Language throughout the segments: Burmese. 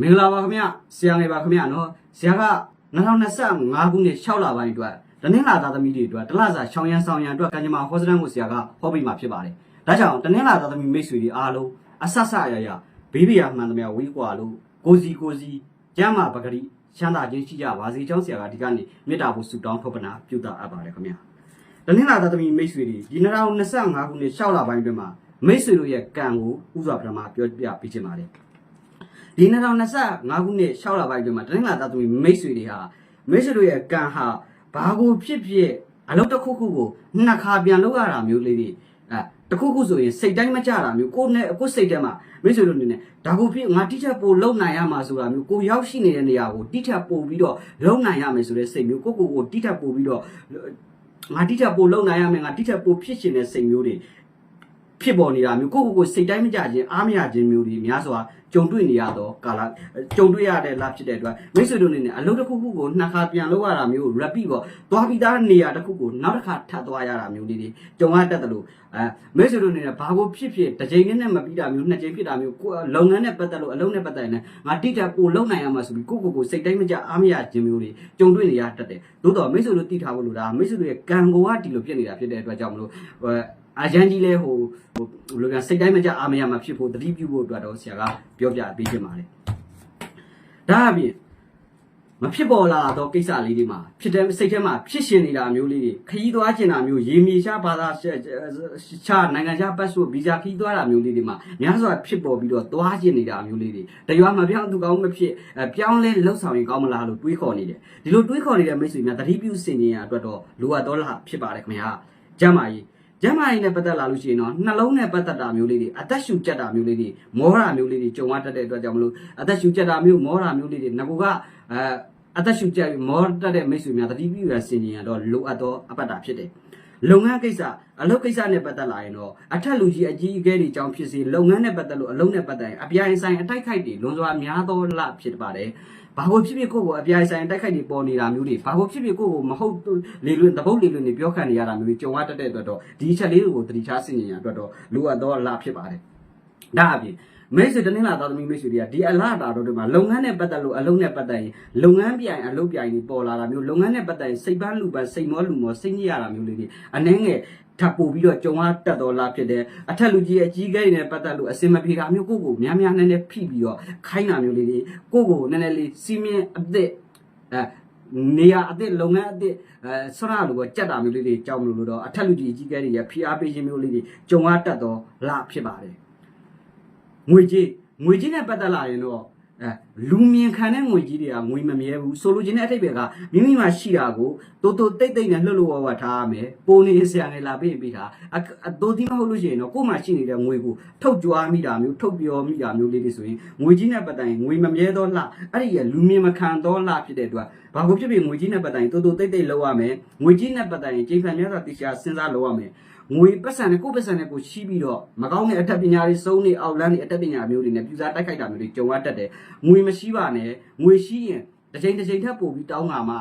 မင်္ဂလာပါခင်ဗျဆရာငယ်ပါခင်ဗျနော်ဆရာက2025ခုနှစ်6လပိုင်းအတွက်တနင်္လာသားသမီးတွေအတွက်တလစာရှောင်းရန်ဆောင်ရန်အတွက်ကံကြမ္မာဟောစတန်ကိုဆရာကဟောပြမှာဖြစ်ပါတယ်ဒါကြောင့်တနင်္လာသားသမီးမိတ်ဆွေတွေအားလုံးအဆက်ဆက်ရရဘေးဘီယာမှန်သမျှဝေးကွာလို့ကိုစီကိုစီကျမ်းမာပဂရိချမ်းသာခြင်းရှိကြပါစေကြောင်းဆရာကဒီကနေ့မေတ္တာဖို့ဆုတောင်းထောက်ပနာပြုတာအပ်ပါတယ်ခင်ဗျတနင်္လာသားသမီးမိတ်ဆွေတွေဒီ2025ခုနှစ်6လပိုင်းအတွင်းမှာမိတ်ဆွေတို့ရဲ့ကံကိုဥစွာပထမပြောပြပေးချင်ပါတယ် ဒီ2025ခုနှစ်6လပိုင်းအတွင်းမှာတနင်္လာသားသမီးမိတ်ဆွေတွေဟာမိတ်ဆွေတို့ရဲ့ကံဟာဘာကိုဖြစ်ဖြစ်အလုပ်တစ်ခုခုကိုနှစ်ခါပြန်လုပ်ရတာမျိုးလေးတွေအဲတစ်ခုခုဆိုရင်စိတ်တိုင်းမကြတာမျိုးကိုယ်နဲ့ကိုယ်စိတ်ထဲမှာမိတ်ဆွေတို့အနေနဲ့ဒါကိုဖြစ်ငါတိကျပို့လုံနိုင်ရမှာဆိုတာမျိုးကိုရောက်ရှိနေတဲ့နေရာကိုတိကျပို့ပြီးတော့လုံနိုင်ရမယ်ဆိုတဲ့စိတ်မျိုးကိုကိုကိုကိုတိကျပို့ပြီးတော့ငါတိကျပို့လုံနိုင်ရမယ်ငါတိကျပို့ဖြစ်ရှင်တဲ့စိတ်မျိုးတွေ ဖြစ်ပေါ်နေတာမျိုးကိုယ့်ကိုယ်ကိုစိတ်တိုင်းမကြခြင်းအားမရခြင်းမျိုးတွေများစွာကြုံတွေ့နေရတော့ကာလကြုံတွေ့ရတဲ့လဖြစ်တဲ့အတွက်မိတ်ဆွေတို့အနေနဲ့အလုပ်တစ်ခုခုကိုနှစ်ခါပြန်လုပ်ရတာမျိုး repeat ပေါ့သွားပြီးသားနေရာတစ်ခုကိုနောက်တစ်ခါထပ်သွားရတာမျိုးလေးတွေကြုံရတတ်တယ်လို့အဲမိတ်ဆွေတို့အနေနဲ့ဘာကိုဖြစ်ဖြစ်တစ်ချိန်နဲ့မပြီးတာမျိုးနှစ်ချိန်ဖြစ်တာမျိုးကိုယ်လုပ်ငန်းနဲ့ပတ်သက်လို့အလုပ်နဲ့ပတ်သက်ရင်ငါတိကျပို့လုပ်နိုင်ရမှာဆိုပြီးကိုယ့်ကိုယ်ကိုစိတ်တိုင်းမကြအားမရခြင်းမျိုးတွေကြုံတွေ့နေရတတ်တယ်သို့တော့မိတ်ဆွေတို့သိထားဖို့လိုတာမိတ်ဆွေတို့ရဲ့ကံကိုကဒီလိုဖြစ်နေတာဖြစ်တဲ့အတွက်ကြောင့်မလို့ အာရန်ကြီးလဲဟိုဟိုဘယ်လိုပြန်စိတ်တိုင်းမကြအားမရမှာဖြစ်ဖို့တတိပြုဖို့အတွက်တော့ဆရာကပြောပြပေးခြင်းပါတယ်ဒါအပြင်မဖြစ်ပေါ်လာတော့ကိစ္စလေးတွေမှာဖြစ်တဲ့စိတ်ထဲမှာဖြစ်ရှင်နေတာမျိုးလေးတွေခရီးသွားကျင်တာမျိုးရေမြေရှားဘာသာချာနိုင်ငံခြားပတ်စုဗီဇာခရီးသွားတာမျိုးလေးတွေမှာများစွာဖြစ်ပေါ်ပြီးတော့သွားကျင်နေတာမျိုးလေးတွေတရွာမပြောင်းသူကောင်းမဖြစ်ပြောင်းလဲလှုပ်ဆောင်ရင်ကောင်းမလားလို့တွေးခေါ်နေတယ်ဒီလိုတွေးခေါ်နေတဲ့မိတ်ဆွေများတတိပြုစင်ခြင်းရအတွက်တော့လိုအပ်တော့လားဖြစ်ပါတယ်ခင်ဗျာကျမ်းမာရေး ကျမ်းမာရေးနဲ့ပတ်သက်လာလို့ရှိရင်တော့နှလုံးနဲ့ပတ်သက်တာမျိုးလေးတွေအသက်ရှူကျက်တာမျိုးလေးတွေမောတာမျိုးလေးတွေကြုံရတတ်တဲ့အတွက်ကြောင့်မလို့အသက်ရှူကျက်တာမျိုးမောတာမျိုးလေးတွေငကူကအဲအသက်ရှူကျက်ပြီးမောတတ်တဲ့မိတ်ဆွေများတတိပြုရဆင်ခြင်ရတော့လိုအပ်တော့အပတ်တာဖြစ်တယ်လုပ်ငန်းကိစ္စအလုပ်ကိစ္စနဲ့ပတ်သက်လာရင်တော့အထက်လူကြီးအကြီးအကဲတွေကြောင့်ဖြစ်စေလုပ်ငန်းနဲ့ပတ်သက်လို့အလုပ်နဲ့ပတ်သက်ရင်အပြိုင်ဆိုင်အတိုက်ခိုက်တွေလွန်စွာများသောလဖြစ်ပါတယ် ဘာလို့ဖြစ်ဖြစ်ကိုယ့်ကိုအပြိုင်ဆိုင်တိုက်ခိုက်တွေပေါ်နေတာမျိုးတွေဘာလို့ဖြစ်ဖြစ်ကိုယ့်ကိုမဟုတ်လေလွင်တပုတ်လေလွင်တွေပြောခံနေရတာမျိုးတွေကြုံရတတ်တဲ့အတွက်တော့ဒီချက်လေးတွေကိုတတိချဆင်ញင်ရအတွက်တော့လိုအပ်သောအလားဖြစ်ပါတယ်ဒါအပြင်မိတ်ဆွေတနင်္လာသားသမီးမိတ်ဆွေတွေကဒီအလားတာတော့ဒီမှာလုပ်ငန်းနဲ့ပတ်သက်လို့အလုံးနဲ့ပတ်သက်ရင်လုပ်ငန်းပြိုင်အလုပ်ပြိုင်တွေပေါ်လာတာမျိုးလုပ်ငန်းနဲ့ပတ်သက်ရင်စိတ်ပန်းလူပန်းစိတ်မောလူမောစိတ်ညစ်ရတာမျိုးလေးတွေအနှဲငယ် ထပ်ပို့ပြီးတော့ကြုံရတတ်တော်လားဖြစ်တယ်အထက်လူကြီးရဲ့အကြီးကိန်းနဲ့ပတ်သက်လို့အစင်မပြေတာမျိုးကိုကိုများများနည်းနည်းဖိပြီးတော့ခိုင်းတာမျိုးလေးတွေကိုကိုနည်းနည်းလေးစီမင်းအသစ်အဲနေရအသစ်လုပ်ငန်းအသစ်အဲဆရလိုပေါ့ကြက်တာမျိုးလေးတွေကြောက်မလို့လို့တော့အထက်လူကြီးအကြီးကိန်းတွေရဖိအားပေးခြင်းမျိုးလေးတွေကြုံရတတ်တော်လားဖြစ်ပါတယ်ငွေကြီးငွေကြီးနဲ့ပတ်သက်လာရင်တော့ အဲလူမြင်ခံတဲ့ငွေကြီးတွေကငွေမမြဲဘူးဆိုလိုချင်တဲ့အထိပ္ပယ်ကမိမိမှာရှိတာကိုတိုးတိုးတိတ်တိတ်နဲ့လှုပ်လှုပ်ဝါဝါထားရမယ်ပုံနေဆရာငယ်လာပေးပေးတာအတိုးတိမဟုတ်လို့ရှိရင်တော့ကို့မှာရှိနေတဲ့ငွေကိုထုတ်ကြွားမိတာမျိုးထုတ်ပြောမိတာမျိုးလေးတွေဆိုရင်ငွေကြီးနဲ့ပတ်သက်ရင်ငွေမမြဲတော့လှအဲ့ဒီရလူမြင်မခံတော့လှဖြစ်တဲ့အတွက်ဘာကိုဖြစ်ဖြစ်ငွေကြီးနဲ့ပတ်သက်ရင်တိုးတိုးတိတ်တိတ်လှုပ်ရမယ်ငွေကြီးနဲ့ပတ်သက်ရင်ချိန်ခံများစွာတိကျစဉ်းစားလှုပ်ရမယ် ငွေပတ်စံနဲ့ကိုယ်ပတ်စံနဲ့ကိုရှိပြီးတော့မကောင်းတဲ့အထက်ပညာတွေစုံနေအောက်လန်းနေအထက်ပညာမျိုးတွေနဲ့ပြူစားတိုက်ခိုက်တာမျိုးတွေကြုံရတတ်တယ်ငွေမရှိပါနဲ့ငွေရှိရင်တစ်ချိန်တစ်ချိန်ထပ်ပို့ပြီးတောင်းတာမှ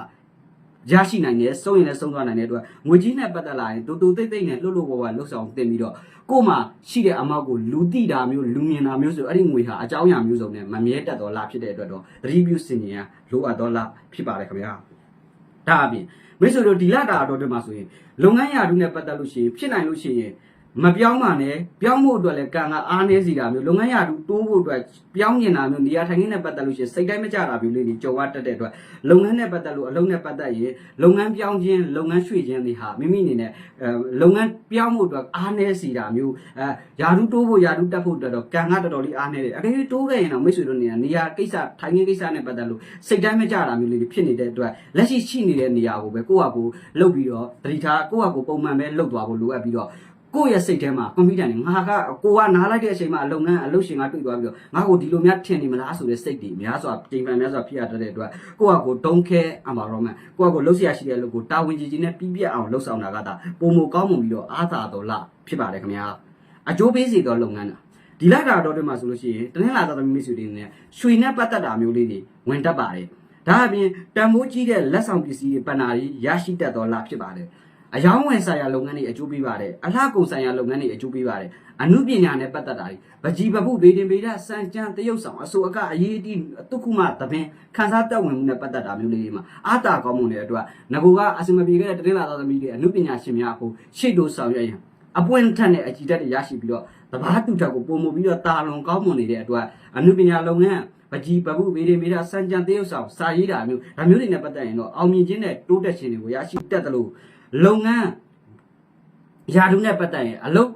ရရှိနိုင်တယ်စုံရင်လည်းစုံသွားနိုင်တဲ့အတွက်ငွေကြီးနဲ့ပတ်သက်လာရင်တူတူတိတ်တိတ်နဲ့လှုပ်လှုပ်ပေါ်ပေါ်လှုပ်ဆောင်တင်ပြီးတော့ကို့မှာရှိတဲ့အမောက်ကိုလူတိတာမျိုးလူမြင်တာမျိုးဆိုအဲ့ဒီငွေဟာအကြောင်းအရာမျိုးစုံနဲ့မမြဲတတ်တော့လားဖြစ်တဲ့အတွက်တော့သတိပြုစင်ကြင်ရလိုအပ်တော့လားဖြစ်ပါတယ်ခင်ဗျာဒါအပြင် မိတ်ဆွေတို့ဒီလာတာတော့ဒီမှာဆိုရင်လုပ်ငန်းရာထူးနဲ့ပတ်သက်လို့ရှိရင်ဖြစ်နိုင်လို့ရှိရင် မပြောင်းပါနဲ့ပြောင်းဖို့အတွက်လည်းကံကအားနည်းစီတာမျိုးလုပ်ငန်းရာထူးတိုးဖို့အတွက်ပြောင်းနေတာမျိုးနေရာထိုင်ခင်းနဲ့ပတ်သက်လို့ရှိရင်စိတ်တိုင်းမကြတာမျိုးလေးတွေကြုံရတတ်တဲ့အတွက်လုပ်ငန်းနဲ့ပတ်သက်လို့အလုပ်နဲ့ပတ်သက်ရင်လုပ်ငန်းပြောင်းခြင်းလုပ်ငန်းရွှေ့ခြင်းတွေဟာမိမိအနေနဲ့အဲလုပ်ငန်းပြောင်းဖို့အတွက်အားနည်းစီတာမျိုးအဲရာထူးတိုးဖို့ရာထူးတက်ဖို့အတွက်တော့ကံကတော်တော်လေးအားနည်းတယ်အကယ်၍တိုးခဲ့ရင်တော့မိတ်ဆွေတို့နေရာနေရာကိစ္စထိုင်ခင်းကိစ္စနဲ့ပတ်သက်လို့စိတ်တိုင်းမကြတာမျိုးလေးတွေဖြစ်နေတဲ့အတွက်လက်ရှိရှိနေတဲ့နေရာကိုပဲကိုယ့်ဟာကိုယ်လုပ်ပြီးတော့တတိထားကိုယ့်ဟာကိုယ်ပုံမှန်ပဲလုပ်သွားဖို့လိုအပ်ပြီးတော့ ကိုယ့်ရဲ့စိတ်ထဲမှာကွန်ပျူတာနဲ့ငါကကိုကနားလိုက်တဲ့အချိန်မှာလုပ်ငန်းအလုပ်ရှင်ကတွေ့သွားပြီးတော့ငါကိုဒီလိုများထင်နေမလားဆိုတဲ့စိတ်တွေများစွာချိန်ပန်များစွာဖြစ်ရတဲ့အတွက်ကိုကကို don't care environment ကိုကကိုလှုပ်ရှားရှိတဲ့လူကိုတာဝန်ကြီးကြီးနဲ့ပြီးပြတ်အောင်လှုပ်ဆောင်တာကသာပုံမကောင်းမှုပြီးတော့အားသာတော်လားဖြစ်ပါတယ်ခင်ဗျာအကျိုးပေးစေသောလုပ်ငန်းတာဒီလိုက်တာတော့တည်းမှာဆိုလို့ရှိရင်တနင်္လာသားသမီးမိတ်ဆွေတွေနဲ့ရွှေနဲ့ပတ်သက်တာမျိုးလေးတွေဝင်တတ်ပါတယ်ဒါအပြင်တန်ဖိုးကြီးတဲ့လက်ဆောင်ပစ္စည်းတွေပဏာတွေရရှိတတ်တော်လားဖြစ်ပါတယ် အယောင်းဝယ်ဆိုင်ရာလုပ်ငန်းတွေအကျိုးပေးပါတယ်အလှကုန်ဆိုင်ရာလုပ်ငန်းတွေအကျိုးပေးပါတယ်အမှုပညာနဲ့ပတ်သက်တာတွေပကြီးပပုဗေဒင်ဗေဒစံကြံတရုပ်ဆောင်အစိုးအကအရေးအတီးတုခုမသဘင်ခန်းစားတက်ဝင်မှုနဲ့ပတ်သက်တာမျိုးလေးတွေမှာအာတာကောင်းမှုတွေအတွက်ငကူကအစမပြေခဲ့တဲ့တရင်လာသားသမီးတွေအမှုပညာရှင်များကိုရှေ့တို့ဆောင်ရွက်ရင်အပွင့်ထက်နဲ့အကြည်တက်တွေရရှိပြီးတော့တဘာတူတက်ကိုပုံမပြီးတော့တာလွန်ကောင်းမွန်နေတဲ့အတွက်အမှုပညာလုပ်ငန်းပကြီးပပုဗေဒင်ဗေဒစံကြံတရုပ်ဆောင်စာရေးတာမျိုးဒါမျိုးတွေနဲ့ပတ်သက်ရင်တော့အောင်မြင်ခြင်းနဲ့တိုးတက်ခြင်းတွေကိုရရှိတတ်တယ်လို့ လုပ်ငန်းယာဒုနဲ့ပတ်သက်ရင်အလုတ်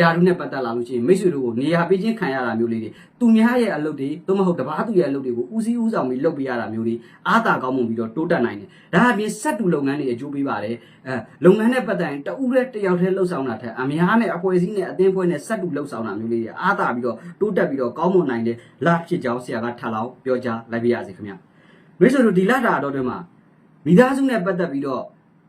ယာဒုနဲ့ပတ်သက်လာလို့ရှိရင်မိတ်ဆွေတို့ကိုနေရာပေးခြင်းခံရတာမျိုးလေးတွေသူများရဲ့အလုတ်တွေသို့မဟုတ်တပားသူရဲ့အလုတ်တွေကိုဦးစီးဦးဆောင်ပြီးလုပ်ပေးရတာမျိုးတွေအားသာကောင်းမှုပြီးတော့တိုးတက်နိုင်တယ်ဒါအပြင်စက်တူလုပ်ငန်းတွေအကျိုးပေးပါတယ်အဲလုပ်ငန်းနဲ့ပတ်သက်ရင်တဦးနဲ့တယောက်တည်းလှုပ်ဆောင်တာထက်အများနဲ့အဖွဲ့အစည်းနဲ့အသင်းဖွဲ့နဲ့စက်တူလှုပ်ဆောင်တာမျိုးလေးတွေအားသာပြီးတော့တိုးတက်ပြီးတော့ကောင်းမွန်နိုင်တယ်လာဖြစ်ကြောင်းဆရာကထပ်လောင်းပြောကြားလိုက်ပြရစီခင်ဗျမိတ်ဆွေတို့ဒီလာတာတော့တည်းမှာမိသားစုနဲ့ပတ်သက်ပြီးတော့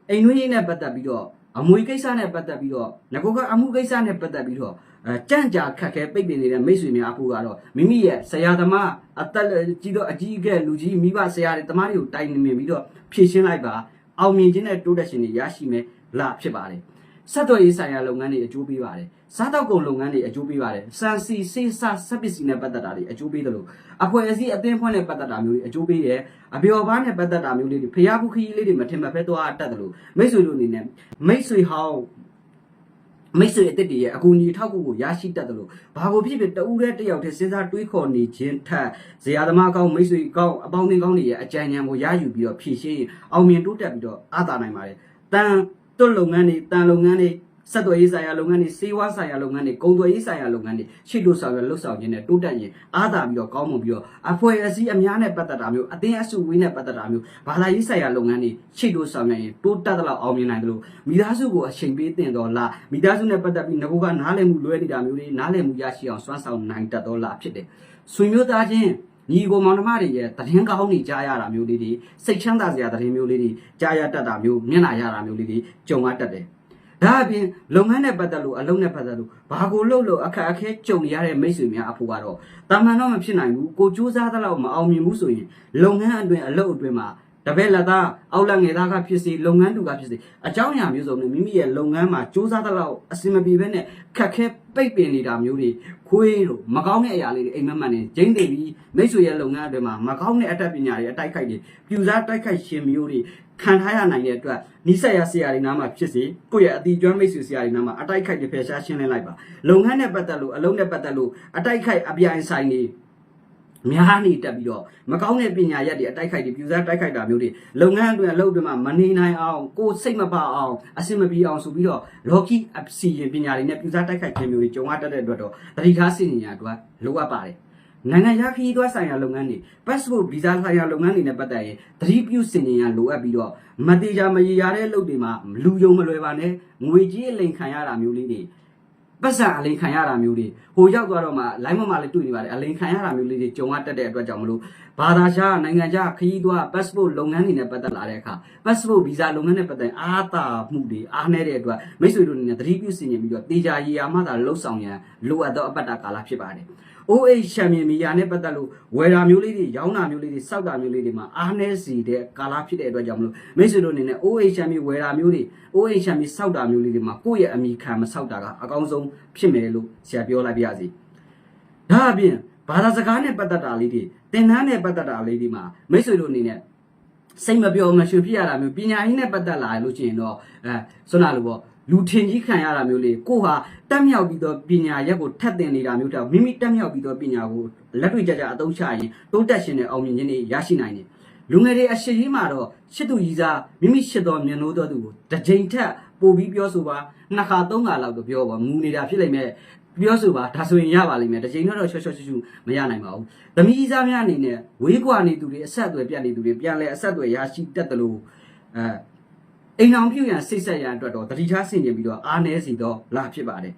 အိမ်တွင်းရေးနဲ့ပတ်သက်ပြီးတော့အမွေကိစ္စနဲ့ပတ်သက်ပြီးတော့ငကောကအမှုကိစ္စနဲ့ပတ်သက်ပြီးတော့အဲကြန့်ကြာခက်ခဲပိတ်ပင်နေတဲ့မိတ်ဆွေများအခုကတော့မိမိရဲ့ဆရာသမားအသက်ကြီးတော့အကြီးအကဲလူကြီးမိဘဆရာတွေတမားတွေကိုတိုင်နေပြီးတော့ဖြည့်ရှင်းလိုက်ပါအောင်မြင်ခြင်းနဲ့တိုးတက်ခြင်းတွေရရှိမယ်လားဖြစ်ပါတယ် ဆက်သွယ်ရေးဆိုင်ရာလုပ်ငန်းတွေအကျိုးပေးပါတယ်စားတောက်ကုန်လုပ်ငန်းတွေအကျိုးပေးပါတယ်စံစီစေးစားဆက်ပစ္စည်းနဲ့ပတ်သက်တာတွေအကျိုးပေးတယ်လို့အဖွဲ့အစည်းအသင်းဖွဲ့နဲ့ပတ်သက်တာမျိုးတွေအကျိုးပေးတယ်အပျော်ပါးနဲ့ပတ်သက်တာမျိုးလေးတွေဖျားဘူးခကြီးလေးတွေမထင်မှတ်ဖဲသွားတတ်တယ်လို့မိတ်ဆွေတို့အနေနဲ့မိတ်ဆွေဟောင်းမိတ်ဆွေအစ်စ်တွေရဲ့အကူအညီထောက်ကူကိုရရှိတတ်တယ်လို့ဘာကိုဖြစ်ဖြစ်တဦးတည်းတစ်ယောက်တည်းစဉ်းစားတွေးခေါ်နေခြင်းထက်ဇေယျသမားကောင်းမိတ်ဆွေကောင်းအပေါင်းအသင်းကောင်းတွေရဲ့အကြံဉာဏ်ကိုရယူပြီးတော့ဖြည့်ရှင်းရင်အောင်မြင်တိုးတက်ပြီးတော့အားသာနိုင်ပါတယ်တန် တွတ်လုပ်ငန်းတွေတန်လုပ်ငန်းတွေဆက်သွယ်ရေးဆိုင်ရာလုပ်ငန်းတွေစေဝါဆိုင်ရာလုပ်ငန်းတွေကုန်သွယ်ရေးဆိုင်ရာလုပ်ငန်းတွေရှိလို့ဆောင်ရွက်လှုပ်ဆောင်ခြင်းနဲ့တိုးတက်ရင်အားသာပြီးတော့ကောင်းမွန်ပြီးတော့အဖွဲ့အစည်းအများနဲ့ပတ်သက်တာမျိုးအသင်းအစုဝေးနဲ့ပတ်သက်တာမျိုးဘာသာရေးဆိုင်ရာလုပ်ငန်းတွေရှိလို့ဆောင်ရွက်ရင်တိုးတက်တဲ့လောက်အောင်မြင်နိုင်တယ်လို့မိသားစုကိုအချိန်ပေးတင်တော်လားမိသားစုနဲ့ပတ်သက်ပြီးငကူကနားလည်မှုလွဲနေတာမျိုးတွေနားလည်မှုရရှိအောင်စွမ်းဆောင်နိုင်တတ်တော်လားဖြစ်တယ်ဆွေမျိုးသားချင်း ညီကိုမောင်နှမတွေရဲ့သတင်းကောင်းတွေကြားရတာမျိုးလေးတွေစိတ်ချမ်းသာစရာသတင်းမျိုးလေးတွေကြားရတတ်တာမျိုးမျက်နှာရတာမျိုးလေးတွေကြုံရတတ်တယ်ဒါအပြင်လုပ်ငန်းနဲ့ပတ်သက်လို့အလုပ်နဲ့ပတ်သက်လို့ဘာကိုလုပ်လို့အခက်အခဲကြုံနေရတဲ့မိတ်ဆွေများအဖို့ကတော့တာမန်တော့မဖြစ်နိုင်ဘူးကိုစူးစမ်းသလောက်မအောင်မြင်ဘူးဆိုရင်လုပ်ငန်းအတွင်းအလုပ်အတွင်းမှာ တပည့်လက်သားအောက်လက်ငယ်သားကဖြစ်စေလုပ်ငန်းတူကဖြစ်စေအကြောင်းအရာမျိုးစုံနဲ့မိမိရဲ့လုပ်ငန်းမှာစူးစမ်းသလောက်အဆင်မပြေဘဲနဲ့ခက်ခဲပိတ်ပင်နေတာမျိုးတွေခွေးတို့မကောင်းတဲ့အရာလေးတွေအိမ်မက်မက်နေကျင်းသိပြီးမိတ်ဆွေရဲ့လုပ်ငန်းအတွင်းမှာမကောင်းတဲ့အတတ်ပညာတွေအတိုက်ခိုက်တွေပြူစားတိုက်ခိုက်ရှင်မျိုးတွေခံထားရနိုင်တဲ့အတွက်နိစ္စရဆရာတွေနားမှာဖြစ်စေကိုယ့်ရဲ့အတီကျွမ်းမိတ်ဆွေဆရာတွေနားမှာအတိုက်ခိုက်တွေဖယ်ရှားရှင်းလင်းလိုက်ပါလုပ်ငန်းနဲ့ပတ်သက်လို့အလုံးနဲ့ပတ်သက်လို့အတိုက်ခိုက်အပြိုင်ဆိုင်တွေ များနေတက်ပြီးတော့မကောင်းတဲ့ပညာရက်တွေအတိုက်ခိုက်တွေပြူစားတိုက်ခိုက်တာမျိုးတွေလုပ်ငန်းအတွင်းအလုပ်တွေမှာမနေနိုင်အောင်ကိုယ်စိတ်မပါအောင်အဆင်မပြေအောင်ဆိုပြီးတော့လော်ကီအစီရင်ပညာတွေနဲ့ပြူစားတိုက်ခိုက်ခြင်းမျိုးတွေကြုံရတတ်တဲ့အတွက်တော့တတိထားစီရင်ရအတွက်လိုအပ်ပါတယ်နိုင်ငံခြားခရီးသွားဆိုင်ရာလုပ်ငန်းတွေ passport visa ဆိုင်ရာလုပ်ငန်းတွေနဲ့ပတ်သက်ရင်သတိပြုစင်ရင်ရလိုအပ်ပြီးတော့မတေချာမရေရာတဲ့လုပ်တွေမှာလူယုံမလွယ်ပါနဲ့ငွေကြီးအလိန်ခံရတာမျိုးလေးတွေ ပတ်စံအလိန်ခံရတာမျိုးတွေဟိုရောက်သွားတော့မှ line မှာလည်းတွေ့နေပါတယ်အလိန်ခံရတာမျိုးလေးတွေကြုံရတတ်တဲ့အတွက်ကြောင့်မလို့ဘာသာခြားနိုင်ငံခြားခရီးသွား passport လုပ်ငန်းတွေနဲ့ပတ်သက်လာတဲ့အခါ passport visa လုပ်ငန်းနဲ့ပတ်သက်အားသာမှုတွေအားနည်းတဲ့အတွက်မိတ်ဆွေတို့အနေနဲ့သတိပြုစင်ရင်ပြီးတော့တေချာရေရာမှသာလှုပ်ဆောင်ရန်လိုအပ်သောအပတ်တာကာလဖြစ်ပါတယ် OH ချန်ပီယံမီယာနဲ့ပတ်သက်လို့ဝယ်တာမျိုးလေးတွေရောင်းတာမျိုးလေးတွေစောက်တာမျိုးလေးတွေမှာအားနည်းစီတဲ့ကာလဖြစ်တဲ့အတွက်ကြောင့်မလို့မိတ်ဆွေတို့အနေနဲ့ OH ချန်ပီဝယ်တာမျိုးတွေ OH ချန်ပီစောက်တာမျိုးလေးတွေမှာကိုယ့်ရဲ့အမိခံမစောက်တာကအကောင်းဆုံးဖြစ်မယ်လို့ဆရာပြောလိုက်ပါရစေ။ဒါအပြင်ဘာသာစကားနဲ့ပတ်သက်တာလေးတွေသင်တန်းနဲ့ပတ်သက်တာလေးတွေမှာမိတ်ဆွေတို့အနေနဲ့စိတ်မပြောမရှင်ဖြစ်ရတာမျိုးပညာရေးနဲ့ပတ်သက်လာလို့ရှိရင်တော့အဲဆွမ်းလာလို့ပေါ့ လူထင်ကြီးခံရတာမျိုးလေးကိုဟာတက်မြောက်ပြီးတော့ပညာရက်ကိုထပ်တင်နေတာမျိုးတောင်မိမိတက်မြောက်ပြီးတော့ပညာကိုလက်တွေ့ကြကြအသုံးချရင်တိုးတက်ရှင်တဲ့အောင်မြင်ခြင်းတွေရရှိနိုင်တယ်လူငယ်တွေအရှိကြီးမှာတော့ရှစ်သူကြီးစားမိမိရှစ်တော်မြင်လို့တော်သူကိုတစ်ကြိမ်ထက်ပို့ပြီးပြောဆိုပါနှစ်ခါသုံးခါလောက်တော့ပြောပါငူနေတာဖြစ်လိမ့်မယ်ပြောဆိုပါဒါဆိုရင်ရပါလိမ့်မယ်တစ်ချိန်တော့ချောချောချူချူမရနိုင်ပါဘူးသမီးစားများအနေနဲ့ဝေးကွာနေသူတွေအဆက်အသွယ်ပြတ်နေသူတွေပြန်လဲအဆက်အသွယ်ရရှိတတ်တယ်လို့အဲ အိမ်အောင်ပြုရန်စိတ်ဆက်ရန်အတွက်တော့တတိထားဆင်ကျင်ပြီးတော့အားနည်းစီတော့လာဖြစ်ပါတယ်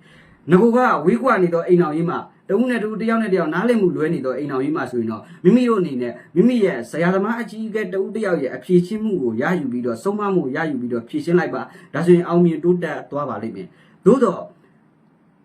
ငကိုကဝေးကွာနေတော့အိမ်အောင်ကြီးမှာတဦးနဲ့တူတယောက်နဲ့တယောက်နားလည်မှုလွဲနေတော့အိမ်အောင်ကြီးမှာဆိုရင်တော့မိမိတို့အနေနဲ့မိမိရဲ့ဆရာသမားအကြီးအကဲတဦးတယောက်ရဲ့အဖြေရှင်းမှုကိုရယူပြီးတော့ဆုံးမမှုကိုရယူပြီးတော့ဖြေရှင်းလိုက်ပါဒါဆိုရင်အောင်မြင်တိုးတက်သွားပါလိမ့်မယ်သို့တော့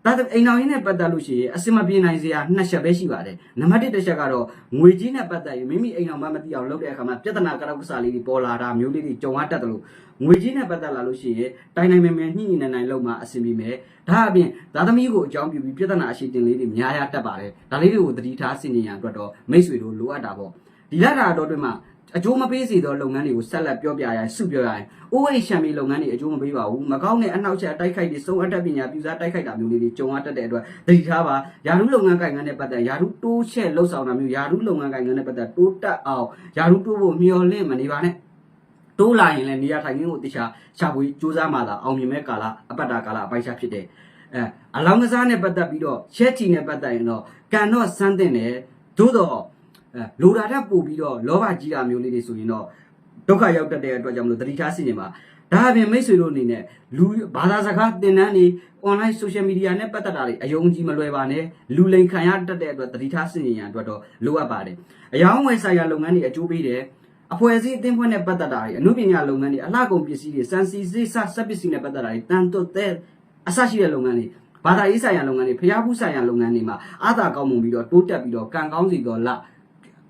ဒါတအိမ်တော်ရင်းနဲ့ပတ်သက်လို့ရှိရင်အစင်မပြေနိုင်စရာနှစ်ချက်ပဲရှိပါတယ်နံပါတ်1တစ်ချက်ကတော့ငွေကြီးနဲ့ပတ်သက်ရင်မိမိအိမ်တော်မှမသိအောင်လုပ်တဲ့အခါမှာပြဿနာကြောက်ကစားလေးတွေပေါ်လာတာမျိုးလေးတွေကြုံရတတ်တယ်လို့ငွေကြီးနဲ့ပတ်သက်လာလို့ရှိရင်တိုင်တိုင်မင်မင်ညှိညှိနှိုင်းနှိုင်းလုပ်မှအဆင်ပြေမယ်ဒါအပြင်သာသမီကိုအကြောင်းပြုပြီးပြဿနာအရှိတင်လေးတွေများရတတ်ပါတယ်ဒါလေးတွေကိုသတိထားဆင်ခြင်ရန်အတွက်တော့မိတ်ဆွေတို့လိုအပ်တာပေါ့ဒီလက်တာတော့တွင်မှာ အကျိုးမပေးစေသောလုပ်ငန်းတွေကိုဆက်လက်ပြောပြရရင်စုပြောရရင်အိုးအိမ်ရှံမီလုပ်ငန်းတွေအကျိုးမပေးပါဘူးမကောင်းတဲ့အနောက်ချက်တိုက်ခိုက်တွေစုံအပ်တတ်ပညာပြူစားတိုက်ခိုက်တာမျိုးလေးတွေကြုံရတတ်တဲ့အတွက်သတိထားပါယာရုလုပ်ငန်းကိုင်ငန်းနဲ့ပတ်သက်ယာရုတိုးချက်လှုပ်ဆောင်တာမျိုးယာရုလုပ်ငန်းကိုင်ငန်းနဲ့ပတ်သက်တိုးတက်အောင်ယာရုတိုးဖို့မျှော်လင့်မနေပါနဲ့တိုးလာရင်လည်းနေရာထိုင်ခင်းကိုတခြားရှာဖွေစူးစမ်းမှသာအောင်မြင်မဲ့ကာလအပတ်တာကာလအပိုက်ချဖြစ်တဲ့အဲအလောင်းကစားနဲ့ပတ်သက်ပြီးတော့ရက်ချီနဲ့ပတ်သက်ရင်တော့ကန်တော့စမ်းတဲ့တယ်သို့တော့အဲ လိုတာတက်ပို့ပြီးတော့လောဘကြီးတာမျိုးလေးတွေဆိုရင်တော့ဒုက္ခရောက်တတ်တဲ့အတွက်ကြောင့်မလို့သတိထားစီနေပါဒါအပြင်မိတ်ဆွေတို့အနေနဲ့လူဘာသာစကားသင်တန်းတွေ online social media နဲ့ပတ်သက်တာတွေအယုံကြည်မလွယ်ပါနဲ့လူလိမ်ခံရတတ်တဲ့အတွက်သတိထားစီနေရန်အတွက်တော့လိုအပ်ပါတယ်အယောင်းဝယ်ဆိုင်ရာလုပ်ငန်းတွေအကျိုးပေးတယ်အဖွဲ့အစည်းအသင်းဖွဲ့နဲ့ပတ်သက်တာတွေအမှုပညာလုပ်ငန်းတွေအလှကုန်ပစ္စည်းတွေစံစီစိစစက်ပစ္စည်းနဲ့ပတ်သက်တာတွေတန်တုတ်တဲ့အစရှိတဲ့လုပ်ငန်းတွေဘာသာရေးဆိုင်ရာလုပ်ငန်းတွေဖျားဖူးဆိုင်ရာလုပ်ငန်းတွေမှာအာသာကောင်းမှုပြီးတော့တိုးတက်ပြီးတော့ကံကောင်းစီတော့လ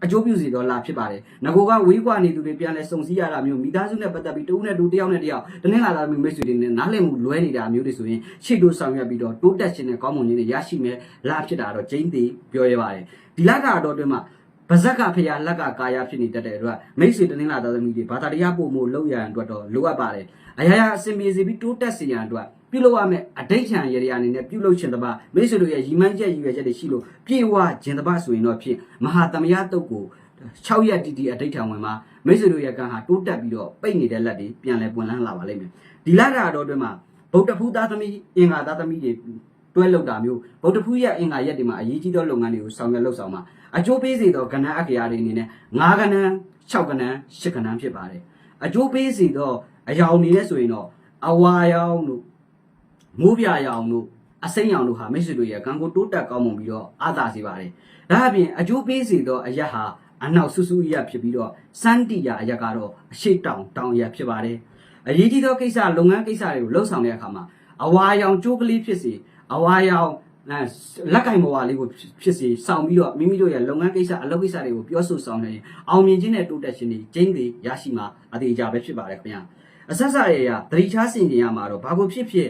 အကျိုးပြုစီတော့လာဖြစ်ပါတယ်။ငကိုကဝေးကွာနေသူတွေပြန်လဲစုံစည်းရတာမျိုးမိသားစုနဲ့ပတ်သက်ပြီးတဦးနဲ့တူတယောက်နဲ့တယောက်တနင်္လာသားမျိုးမိတ်ဆွေတွေနဲ့နားလည်မှုလွဲနေတာမျိုးတွေဆိုရင်ရှေ့တိုးဆောင်ရွက်ပြီးတော့တိုးတက်ခြင်းနဲ့ကောင်းမွန်ခြင်းတွေရရှိမယ်လာဖြစ်တာတော့ကျင်းသေးပြောရပါတယ်။ဒီလကတော့အတွင်းမှာဗဇက်ကဖရာလက်ကကာယဖြစ်နေတတ်တဲ့အတွက်မိတ်ဆွေတနင်္လာသားသမီးတွေဘာသာတရားပို့မှုလုပ်ရန်အတွက်တော့လိုအပ်ပါတယ်။အရာရာအစင်ပြေစီပြီးတိုးတက်စေရန်အတွက် ပြုလုပ်ရမယ့်အဋိဋ္ဌံရေရအနေနဲ့ပြုလုပ်ခြင်းတပါမိတ်ဆွေတို့ရဲ့ရည်မှန်းချက်ရည်ရွယ်ချက်တွေရှိလို့ပြေဝခြင်းတပါဆိုရင်တော့ဖြစ်မဟာသမယတုတ်ကို6ရက်တီတီအဋိဋ္ဌံဝင်မှာမိတ်ဆွေတို့ရဲ့ကံဟာတိုးတက်ပြီးတော့ပိတ်နေတဲ့လက်တွေပြန်လဲပွင့်လန်းလာပါလိမ့်မယ်ဒီလတာတော်အတွင်းမှာဗုဒ္ဓဖူးသားသမီးအင်္ဂါသားသမီးတွေတွဲလောက်တာမျိုးဗုဒ္ဓဖူးရဲ့အင်္ဂါရက်တွေမှာအရေးကြီးသောလုပ်ငန်းတွေကိုဆောင်ရွက်လုပ်ဆောင်မှာအကျိုးပေးစေသောကဏ္ဍအခရာတွေအနေနဲ့9ကဏ္ဍ6ကဏ္ဍ10ကဏ္ဍဖြစ်ပါတယ်အကျိုးပေးစေသောအယောင်နေနဲ့ဆိုရင်တော့အဝါရောင်တို့ မိုးပြရောင်တို့အစိမ်းရောင်တို့ဟာမိတ်ဆွေတို့ရဲ့ကံကိုတိုးတက်ကောင်းမွန်ပြီးတော့အာသာစေပါတယ်ဒါအပြင်အကျိုးပေးစေသောအရက်ဟာအနောက်ဆူဆူရဖြစ်ပြီးတော့စန်းတီယာအရက်ကတော့အရှိတောင်တောင်ရဖြစ်ပါတယ်အရေးကြီးသောကိစ္စလုပ်ငန်းကိစ္စတွေကိုလှုပ်ဆောင်တဲ့အခါမှာအဝါရောင်ကြိုးကလေးဖြစ်စေအဝါရောင်အဲလက်ကင်ဘဝလေးကိုဖြစ်စေစောင့်ပြီးတော့မိမိတို့ရဲ့လုပ်ငန်းကိစ္စအလုပ်ကိစ္စတွေကိုပြောဆိုဆောင်နေရင်အောင်မြင်ခြင်းနဲ့တိုးတက်ခြင်းတွေကျင်းသေးရရှိမှာအသေးအကြပဲဖြစ်ပါတယ်ခင်ဗျာအဆက်ဆက်ရရသတိချားဆင်ခြင်ရမှာတော့ဘာကိုဖြစ်ဖြစ်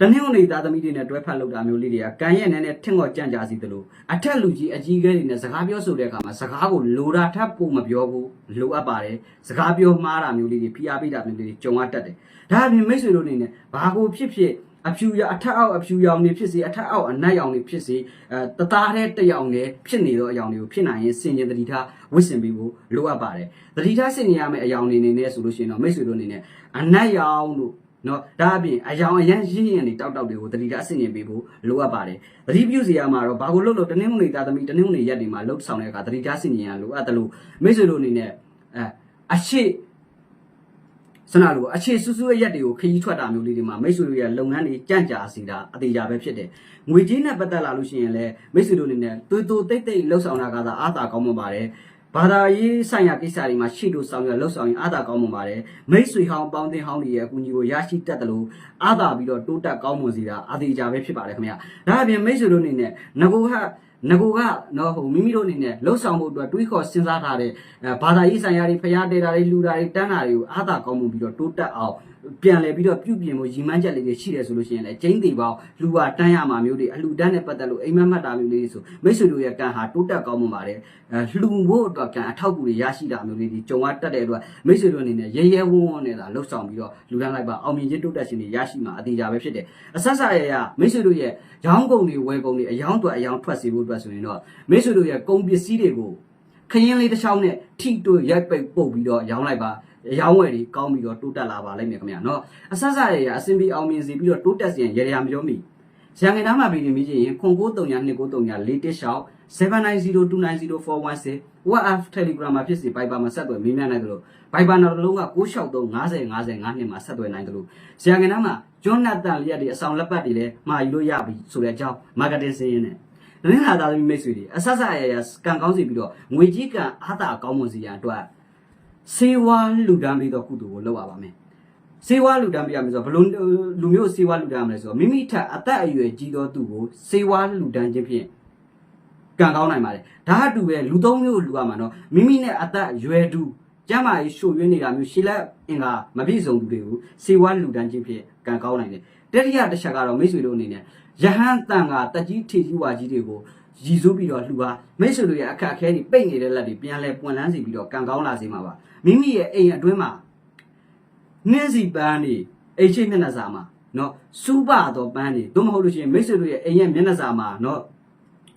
တနင်္ဂနွေသားသမီးတွေနဲ့တွဲဖက်လုပ်တာမျိုးလေးတွေကကံရဲ့နဲ့နဲ့ထင်ော့ကြံ့ကြာစီသလိုအထက်လူကြီးအကြီးကဲတွေနဲ့စကားပြောဆိုတဲ့အခါမှာစကားကိုလိုတာထပ်ပို့မပြောဘူးလိုအပ်ပါတယ်စကားပြောမှားတာမျိုးလေးတွေဖိအားပေးတာမျိုးလေးတွေကြုံရတတ်တယ်ဒါအပြင်မိတ်ဆွေတို့အနေနဲ့ဘာကိုဖြစ်ဖြစ်အဖြူရအထက်အောက်အဖြူရောင်တွေဖြစ်စေအထက်အောက်အနက်ရောင်တွေဖြစ်စေအဲတသားတဲ့တရောင်တွေဖြစ်နေသောအရောင်တွေကိုဖြစ်နိုင်ရင်စင်ကြင်တတိထားဝစ်စင်ပြီးဖို့လိုအပ်ပါတယ်တတိထားစင်ကြင်ရမယ့်အရောင်တွေအနေနဲ့ဆိုလို့ရှိရင်တော့မိတ်ဆွေတို့အနေနဲ့အနက်ရောင်တို့ နော်ဒါအပြင်အယောင်အရန်ရင်းရင်တွေတောက်တောက်တွေကိုတတိထားအဆင်မြင်ပေးဖို့လိုအပ်ပါတယ်တတိပြုစီရမှာတော့ဘာကိုလို့လို့တနင်္ဂနွေသားသမီးတနင်္ဂနွေရက်တွေမှာလှုပ်ဆောင်တဲ့အခါတတိထားအဆင်မြင်ရလိုအပ်တယ်လို့မိတ်ဆွေတို့အနေနဲ့အဲအရှိစနာလိုအခြေဆူဆူရဲ့ရက်တွေကိုခရီးထွက်တာမျိုးလေးတွေမှာမိတ်ဆွေတို့ရဲ့လုပ်ငန်းတွေကြန့်ကြာစီတာအသေးကြပဲဖြစ်တယ်။ငွေကြေးနဲ့ပတ်သက်လာလို့ရှိရင်လည်းမိတ်ဆွေတို့အနေနဲ့တူတူတိတ်တိတ်လှုပ်ဆောင်တာကသာအားသာကောင်းမှာပါတယ်။ ဘာသာရေးဆိုင်ရာကိစ္စတွေမှာရှေ့တို့ဆောင်ရွက်လှုပ်ဆောင်ရင်အားသာကောင်းမှာပါတယ်။မိတ်ဆွေဟောင်းပေါင်းတင်ဟောင်းတွေရဲ့အကူအညီကိုရရှိတတ်တယ်လို့အားသာပြီးတော့တိုးတက်ကောင်းမွန်စေတာအသေးကြပဲဖြစ်ပါတယ်ခင်ဗျာ။ဒါအပြင်မိတ်ဆွေတို့အနေနဲ့ငကိုဟငကိုကနော်ဟိုမိမိတို့အနေနဲ့လှုပ်ဆောင်မှုအတွက်တွေးခေါ်စဉ်းစားထားတဲ့အဲဘာသာရေးဆိုင်ရာတွေဖျားတဲတာတွေလှူတာတွေတန်းတာတွေကိုအားသာကောင်းမှုပြီးတော့တိုးတက်အောင် ပြန်လဲပြီးတော့ပြုပြင်မှုရည်မှန်းချက်လေးတွေရှိတယ်ဆိုလို့ရှိရင်လည်းကျင်းသေးပေါင်းလူပါတန်းရမှာမျိုးတွေအလှူတန်းနဲ့ပတ်သက်လို့အိမ်မက်မှတ်တာမျိုးလေးတွေဆိုမိတ်ဆွေတို့ရဲ့ကံဟာတိုးတက်ကောင်းမှုပါတယ်အဲလှူဖို့အတွက်ကံအထောက်အကူတွေရရှိတာမျိုးလေးတွေကြုံရတတ်တဲ့အတွက်မိတ်ဆွေတို့အနေနဲ့ရဲရဲဝန်းဝန်းနဲ့သာလှုပ်ဆောင်ပြီးတော့လူတန်းလိုက်ပါအောင်မြင်ခြင်းတိုးတက်ခြင်းတွေရရှိမှာအသေးကြပဲဖြစ်တယ်အဆက်ဆက်ရရမိတ်ဆွေတို့ရဲ့ရောင်းကုန်တွေဝယ်ကုန်တွေအယောင်းတွေအယောင်းထွက်စေဖို့အတွက်ဆိုရင်တော့မိတ်ဆွေတို့ရဲ့ကုန်ပစ္စည်းတွေကိုခရင်လေးတစ်ချောင်းနဲ့ထိတွေ့ရိုက်ပိတ်ပုတ်ပြီးတော့ရောင်းလိုက်ပါ ရောင်းဝယ်တွေကောင်းပြီးတော့တိုးတက်လာပါလိမ့်မယ်ခင်ဗျာနော်အဆက်ဆက်ရရအစင်ပြီးအောင်မြင်စီပြီးတော့တိုးတက်စီရင်ရရမပြောမိဇန်ငယ်သားမှာပြီးနေမိချင်းရင်ခွန်9339 293လေးတစ်ရှောင်း7902904116 WhatsApp Telegram မှာဖြစ်စီ Viber မှာဆက်သွယ်မေးမြန်းနိုင်တယ်လို့ Viber နောက်တစ်လုံးက663 50 50 9နှစ်မှာဆက်သွယ်နိုင်တယ်လို့ဇန်ငယ်သားမှာကျွန်းနတ်တန်လျက်တွေအဆောင်လက်ပတ်တွေလည်းမှာယူလို့ရပြီဆိုတဲ့အကြောင်း marketing စင်းရင်းနဲ့နင်းလာသားသမီးမိတ်ဆွေတွေအဆက်ဆက်ရရကံကောင်းစီပြီးတော့ငွေကြီးကံအားသာအကောင်းမွန်စီရန်အတွက် စေဝါလူဒန်းပြီးတော့ကုသိုလ်ကိုလုပ်ရပါမယ်စေဝါလူတန်းပြရမယ်ဆိုတော့ဘလို့လူမျိုးစေဝါလူတန်းရမလဲဆိုတော့မိမိထက်အသက်အရွယ်ကြီးသောသူကိုစေဝါလူတန်းခြင်းဖြင့်ကံကောင်းနိုင်ပါတယ်ဒါအတူပဲလူသုံးမျိုးကိုလူရမှာနော်မိမိနဲ့အသက်ရွယ်တူကျမ်းမာရေးရှို့ရွေးနေတာမျိုးရှည်လက်အင်္ဂါမပြည့်စုံသူတွေကိုစေဝါလူတန်းခြင်းဖြင့်ကံကောင်းနိုင်တယ်တတိယတစ်ချက်ကတော့မိတ်ဆွေတို့အနေနဲ့ယဟန်တန်ကတက်ကြီးထေကြီးဝါကြီးတွေကို ရည်စိုးပြီးတော့လှူပါမိတ်ဆွေတို့ရဲ့အခက်အခဲတွေပိတ်နေတဲ့လက်တွေပြန်လဲပွင့်လန်းစီပြီးတော့ကံကောင်းလာစေမှာပါမိမိရဲ့အိမ်အတွင်းမှာနှင်းစီပန်းနေအိမ်ရှိမျက်နှာစာမှာနော်စူးပါတော့ပန်းနေသို့မဟုတ်လို့ရှိရင်မိတ်ဆွေတို့ရဲ့အိမ်ရဲ့မျက်နှာစာမှာနော်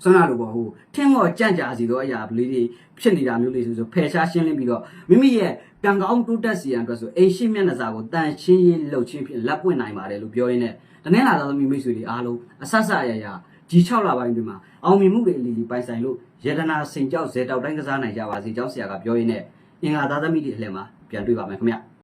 ဆွမ်းနာလိုပေါ့ဟိုထင်းတော့ကြန့်ကြာစီတော့အရာလေးတွေဖြစ်နေတာမျိုးလေးဆိုဆိုဖယ်ရှားရှင်းလင်းပြီးတော့မိမိရဲ့ကံကောင်းတိုးတက်စီရန်အတွက်ဆိုအိမ်ရှိမျက်နှာစာကိုတန်ရှင်းရေးလှုပ်ချင်းဖြင့်လက်ပွင့်နိုင်ပါတယ်လို့ပြောရင်းနဲ့တနင်္လာသားသမီးမိတ်ဆွေတွေအားလုံးအဆက်ဆက်အရာရာဒီ6လပိုင်းတွင်မှာ အောင်မြင်မှုတွေအလီလီပိုင်ဆိုင်လို့ယတနာစင်ကြောက်ဇေတောက်တိုင်းကစားနိုင်ကြပါစေကြောင်းဆရာကပြောရင်းနဲ့အင်္ဂါသားသမီးတွေအလှည့်မှာပြန်တွေ့ပါမယ်ခင်ဗျာ။